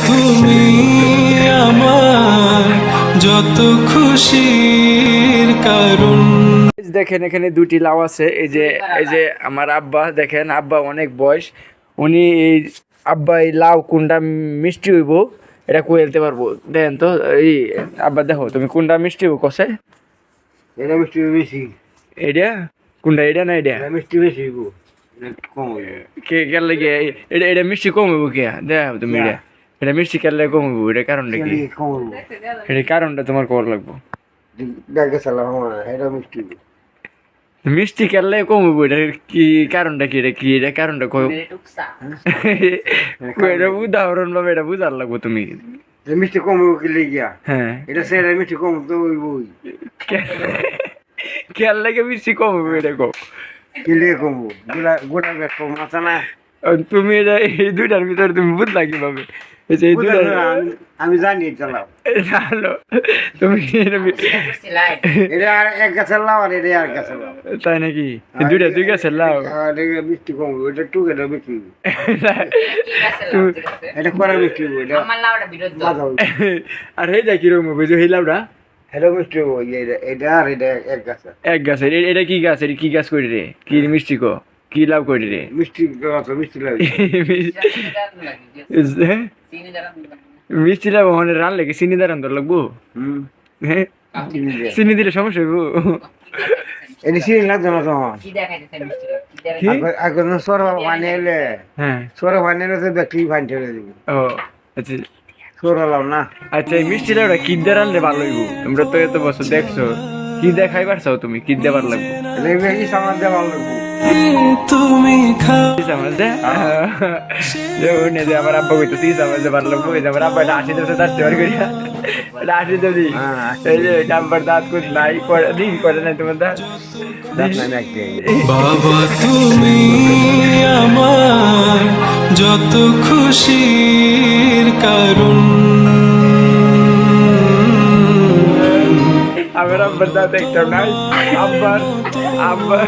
তুমি আমার যত খুশির কারণ। দেখেন এখানে দুটি লাউ আছে। এই যে এই যে আমার আব্বা দেখেন আব্বা অনেক বয়স। উনি এই আব্বা এই লাউ কোনটা মিষ্টি হইব এটা বলতে পারব? দেখেন তো এই আব্বা দেখো তুমি কোনটা মিষ্টি হইব কষে এটা মিষ্টি বেশি। এটা কোনটা এটা না এটা মিষ্টি বেশি হইব। হইব। কে লাগে এটা এটা মিষ্টি কম হইব কে? দেখো তুমি এটা এটা মিষ্টি কেলে কম হইব এটা কারণটা কি? এটা কারণটা তোমার কর লাগবো। মিষ্টি হইব মিষ্টি। কেলে কম হইব এটা কি কারণটা কি? এটা কি এটা কারণটা কই এটা উদাহরণ ভাবে এটা বুঝার লাগবো তুমি। মিষ্টি কম হইব কি লেগিয়া হ্যাঁ। এটা সেটা মিষ্টি কম তো হইবই খেয়াল লাগে মিষ্টি কম হবে এটা কম কি লেগে কম হইব গোলা গোলা বেশ কম আছে না? তুমি এটা এই দুইটার ভিতরে তুমি বুঝলা কীভাবে? এই আমি- জানি চালাও তুমি এটা আর এক গাছের আর এটা আর গাছের তাই নাকি? দুইটা দুই গাছে লাও মিষ্টি কম এটা টুক এটা মিষ্টি এটা কড়া মিষ্টি এটা লাউটা আর এই যা মিষ্টি এটা এটা আর এটা এক গাছের। এক গাছের এটা কি গাছ এটা কি গাছ করি রে কি মিষ্টি কো? কি লাভ করি রে? মিষ্টি মিষ্টি? মিষ্টি লাভ। ওখানে রান লাগে চিনি দ্বারা আনতে লাগবো। হ্যাঁ চিনি দিলে সমস্যা হইব। চিনি লাগতো না সর হ্যাঁ। সর পানি এলে তো ব্যক্তি পানি ঠেলে দিব ও আচ্ছা। না। আচ্ছা এই মিষ্টিটা ওটা কি দিয়ে রানলে ভালো হইব। তোমরা তো এত বছর দেখছ। কি দেখাইবার চাও তুমি কি দেবার লাগবো। লেগে কি সামান লাগবো তুমি খা কি সমাজ যেমন যে আমার আব্বা কইতো কি সমাজ ভালো লাগবো এই আমার আব্বা এটা আশি দেশে তার দেওয়ার করিয়া। এটা আশি দেবি। হ্যাঁ, এই যে ডাম্বার দাঁত কুত নাই করে দি করে নাই তোমার দাঁত। বাবা তুমি আমার যত খুশির কারণ। আব্বার দাঁত একটা নাই আব্বার আব্বার